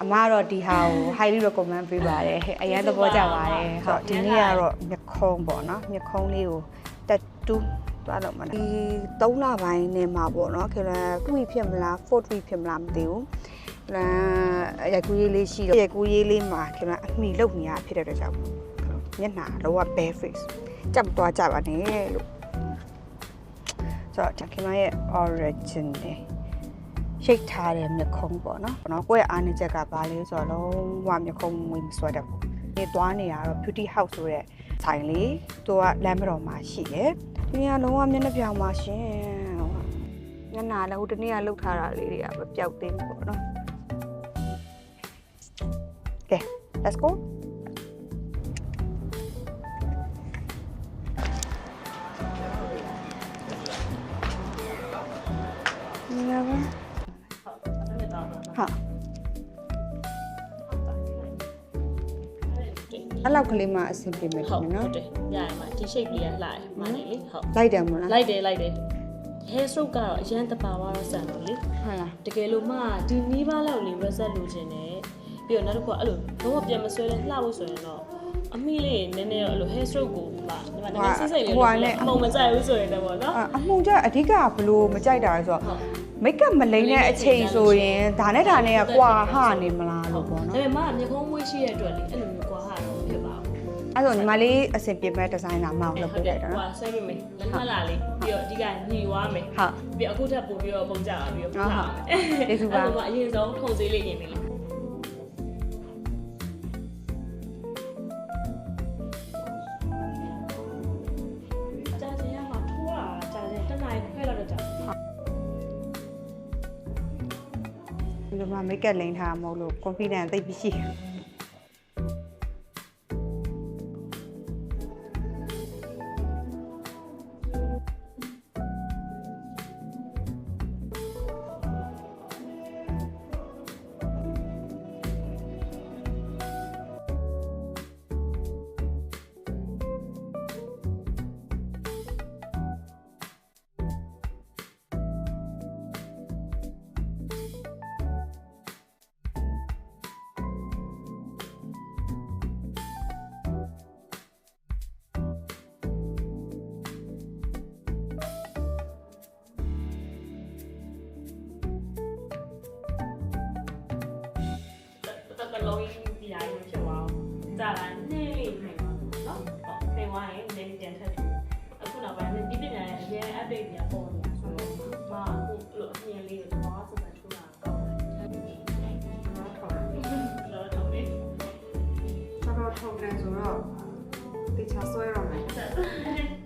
အမကတော့ဒီဟာကို highly recommend ပေးပါတယ်အရင်သဘောကျပါတယ်ဟုတ်ဒီနေ့ကတော့မြခုံးပေါ့နော်မြခုံးလေးကိုတက်တူးသွားတော့မှာဒီ3လပိုင်းနေမှာပေါ့နော်ခင်ဗျာ2 week ဖြစ်မလား 4 week ဖြစ်မလားမသိဘူးလာရိုက်ကူးရေးလေးရှိတော့ရိုက်ကူးရေးလေးမှာခင်ဗျာအမိလုတ်နေရဖြစ်တဲ့အတွက်ကြောင့်မျက်နှာတော့ bare face จับသွားကြပါနဲ့လို့ဆိုတော့ခင်ဗျာရဲ့ origin လေး ရှိတ်ထားတဲ့မြခုံးပေါ့နော်။နော်ကိုယ့်ရဲ့အားနည်းချက်ကဘာလဲဆိုတော့လုံးဝမြခုံးဝင်မဆွဲတတ်ဘူး။ဒီသွားနေရတော့ beauty house ဆိုတဲ့ဆိုင်လေးသူကလမ်းမတော်မှာရှိတယ်။ဒီကလုံးဝမျက်နှာပြောင်မှာရှင်။ညနာလည်းဟိုတနေ့ကလှုပ်ထားတာလေးတွေကမပြောက်သေးဘူးပေါ့နော်။ Okay, let's go. အဲ့လောက်ကလေးမှအဆင်ပြေမယ်ဟုတ်နော်ဟုတ်တယ်ရရမှာဒီ shape လေးကလှတယ်မှန်တယ်လေဟုတ်လိုက်တယ်မို့လားလိုက်တယ်လိုက်တယ် hair stroke ကတော့အရန်တပါသွားတော့ဆန်လို့လေဟုတ်လားတကယ်လို့မှဒီနီးပါးလောက်လေး reset လုပ်ခြင်းနဲ့ပြီးတော့နောက်တစ်ခုကအဲ့လိုလုံးဝပြန်မဆွဲလဲလှဖို့ဆိုရင်တော့အမိလေးနည်းနည်းအဲ့လို hair stroke ကိုပါဒီမှာနည်းနည်းစိတ်စိတ်လေးလုပ်ပြီးအမုံမကြိုက်ဘူးဆိုရင်တော့ဗောနော်အမှုန်ကျအဓိကဘလို့မကြိုက်တာလဲဆိုတော့ဟုတ်မိတ်ကပ်မလိမ့်တဲ့အချိန်ဆိုရင်ဒါနဲ့ဒါနဲ့ကကွာဟနေမလားလို့ပေါ့ဒါနော်ပေမဲ့မမျက်ခုံးမွေးရှိတဲ့အတွက်လေအဲ့လိုမျိုးကွာဟာတော့ဖြစ်ပါဘူး အဲ့ဆိုညီမလေးအဆင်ပြေမဲ့ဒီဇိုင်နာမောက်လုပ်ပေးလိုက်တာဟိုနော်ဆွဲပေးမယ်လက်မှတ်လာလေးပြီးတော့အဓိကညီွားမယ်ဟုတ်ပြီးအခုထပ်ပို့ပြီးတော့ပုံကြပါပြီးတော့ဟုတ်ဟုတ်အဲ့ကျေးဇူးပါဒါမှအရင်ဆုံးထုံစည်းလေးပြင်ပြီလေကြာစင်ရမှာထိုးတာကြာစင်တစ်နာရီခွဲလောက်တော့ကြာဒီလိုမှမိတ်ကပ်လိမ့်ထားမှာမဟုတ်လို့ confidence သိပ်ပြီးရှိတယ် လုံးကြီးပြရိုင်းဖြစ်သွားအောင်ကြာလာနှင်းလေးနေပါတော့နော်ဟုတ်နေသွားရင်နေပြန်ထက်တယ်အခုနောက်ပိုင်းဒီပညာရဲ့အရင် update ပြန်ပေါ်နေတာဆိုတော့မအခုလိုအမြင်လေးကိုတော့ဆက်ဆက်ထူတာကောင်းတယ်တော့ထောက်တယ်တော်တော်ထုံတယ်ဆိုတော့တေချာဆွဲရမယ်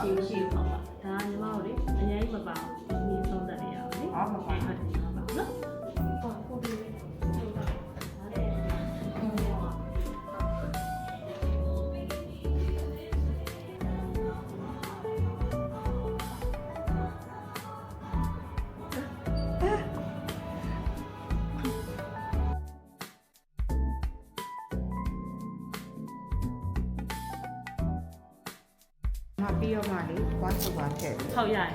နေအဲမ ပြီးတော့မှလေဝတ်ဆိုပါခဲ့တယ်ထောက်ရရင်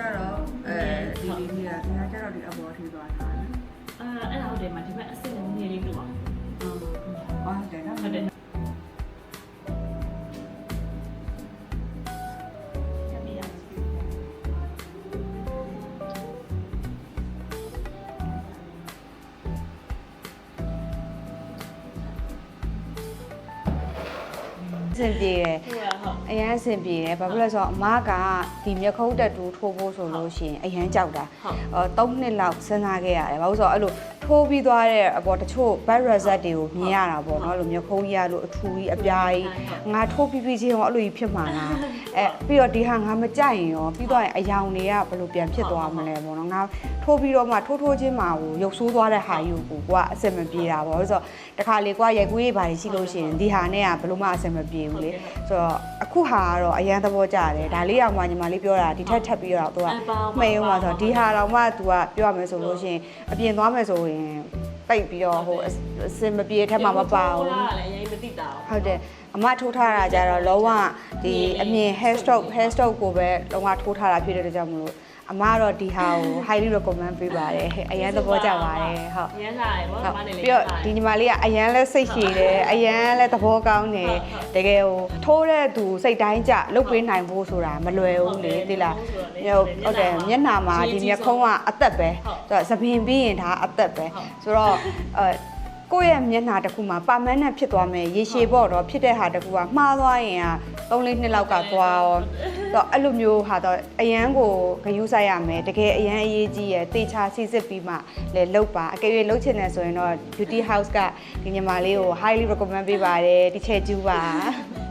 ကျတော့အဲဒီဒီကြီးကခင်ဗျားကျတော့ဒီအပေါ်ထိသွားတာနော်အာအဲ့ဒါဟုတ်တယ်မှာဒီဘက်အစစ်နဲ့နည်းလေးလို့ပါဟုတ်တယ်နော်ဟုတ်တယ်အဆင်ပြေတယ် ဟုတ်ရဟုတ်အရန်အဆင်ပြေတယ်ဘာဖြစ်လဲဆိုတော့အမကဒီမျက်ခုံးတက်တူထိုးဖို့ဆိုလို့ရှိရင်အရန်ကြောက်တာဟုတ်အော်3နှစ်လောက်စဉ်းစားခဲ့ရတယ်ဘာလို့ဆိုတော့အဲ့လို ထိုးပြီးသွားတဲ့အပေါ်တချို့ bad result တွေကိုမြင်ရတာပေါ့နော်အဲ့လိုမျက်ခုံးကြီးရလို့အထူကြီးအပြားကြီးငါထိုးပြီးပြီးချင်းရောအဲ့လိုကြီးဖြစ်မှာလားအဲပြီးတော့ဒီဟာငါမကြိုက်ရင်ရောပြီးတော့ရင်အယောင်တွေကဘယ်လိုပြန်ဖြစ်သွားမလဲပေါ့နော်ငါထိုးပြီးတော့မှထိုးထိုးချင်းမှာကိုရုပ်ဆိုးသွားတဲ့ဟာယူကိုကွာအဆင်မပြေတာပေါ့ဆိုတော့တခါလေကွာရိုက်ကူးရေးပါတယ်ရှိလို့ရှိရင်ဒီဟာနဲ့ကဘယ်လိုမှအဆင်မပြေဘူးလေဆိုတော့အခုဟာကတော့အရန်သဘောကျတယ်ဒါလေးအောင်မှညီမလေးပြောတာဒီထက်ထပ်ပြီးတော့သူကမှိန်အောင်ပါဆိုတော့ဒီဟာတော့မှ तू ကပြောရမယ်ဆိုလို့ရှိရင်အပြင်သွားမယ်ဆိုရင်ပိတ်ပြီးတော့ဟိုအအစင်မပြေထက်မှမပါဘူးဟုတ်တယ်အရင်မသိတာဟုတ်တယ်အမထိုးထားတာကြတော့လုံးဝဒီအမြင် hair stroke hair stroke ကိုပဲလုံးဝထိုးထားတာဖြစ်တဲ့အတွက်ကြောင့်မလို့ အမကတော့ဒီဟာကို highly recommend ပေးပါတယ်အရန်သဘောကျပါတယ်ဟုတ်ရမ်းလာတယ်ဗောဟုတ်မနေလေးပြီးတော့ဒီညီမလေးကအရန်လဲစိတ်ရှည်တယ်အရန်လဲသဘောကောင်းတယ်တကယ်ဟိုထိုးတဲ့သူစိတ်တိုင်းကြလုတ်ပေးနိုင်ဖို့ဆိုတာမလွယ်ဘူးလေသိလားဟုတ်ဟုတ်တယ်မျက်နှာမှာဒီမျက်ခုံးကအသက်ပဲဆိုတော့သပင်ပြီးရင်ဒါအသက်ပဲဆိုတော့အဲ ကိုယ့်ရဲ့မျက်နှာတစ်ခုမှာပါမန်နဲ့ဖြစ်သွားမယ်ရေရှည်ပေါ့တော့ဖြစ်တဲ့ဟာတစ်ခုကမှားသွားရင်က3-4နှစ်လောက်ကသွားရောတော့အဲ့လိုမျိုးဟာတော့အရန်ကိုဂယူးဆိုင်ရမယ်တကယ်အရန်အရေးကြီးရယ်တေချာစီစစ်ပြီးမှလည်းလုတ်ပါအကယ်၍လုတ်ချင်တယ်ဆိုရင်တော့ beauty house ကဒီညီမလေးကို highly recommend ပေးပါတယ်ဒီချဲကျူးပါ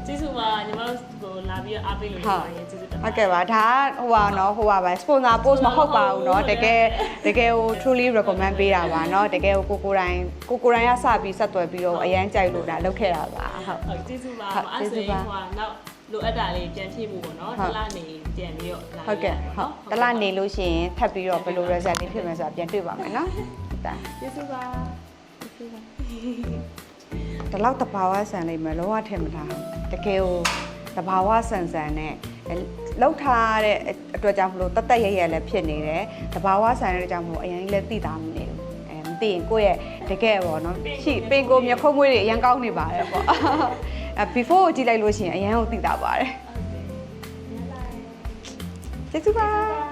ကျေးဇူးပါညီမတို့ကိုလာပြီးအားပေးလို့ရကျေးဇူးတင် ဟုတ်ကဲ့ပါဒါဟိုပါနော်ဟိုပါပါ sponsor post မဟုတ်ပါဘူးနော်တကယ်တကယ်ဟို truly recommend ပေးတာပါနော်တကယ်ဟိုကိုကိုတိုင်းကိုကိုတိုင်းကစပြီးဆက်သွယ်ပြီးတော့အရန်ကြိုက်လို့ဒါလုပ်ခဲ့တာပါဟုတ်ဟုတ်ကျေးဇူးပါအဲ့ဆိုရင်ဟိုကနောက်လိုအပ်တာလေးပြန်ဖြည့်ဖို့ပေါ့နော်တစ်လနေပြန်ပြီးတော့လာဟုတ်ကဲ့ဟုတ်တစ်လနေလို့ရှိရင်ထပ်ပြီးတော့ဘယ်လို result လေးဖြစ်မယ်ဆိုတာပြန်တွေ့ပါမယ်နော်ဟုတ်တာကျေးဇူးပါကျေးဇူးပါဒီလောက်တဘာဝဆန်လိမ့်မယ်လောကထင်မထားတကယ်ကိုတဘာဝဆန်ဆန်နဲ့ လောက်ထားတဲ့အတွက်ကြောင့်မလို့တတ်တက်ရရလည်းဖြစ်နေတယ်တဘာဝဆန်တဲ့အတွက်ကြောင့်မလို့အရင်လည်းသိတာမနေဘူးအဲမသိရင်ကိုယ့်ရဲ့တကယ်ပေါ့နော်ရှိပင်ကိုမျက်ခုံးမွေးတွေအရင်ကောင်းနေပါတယ်ပေါ့အဲ before ကိုကြည့်လိုက်လို့ရှိရင်အရင်ကိုသိတာပါတယ်ကျေးဇူးပါ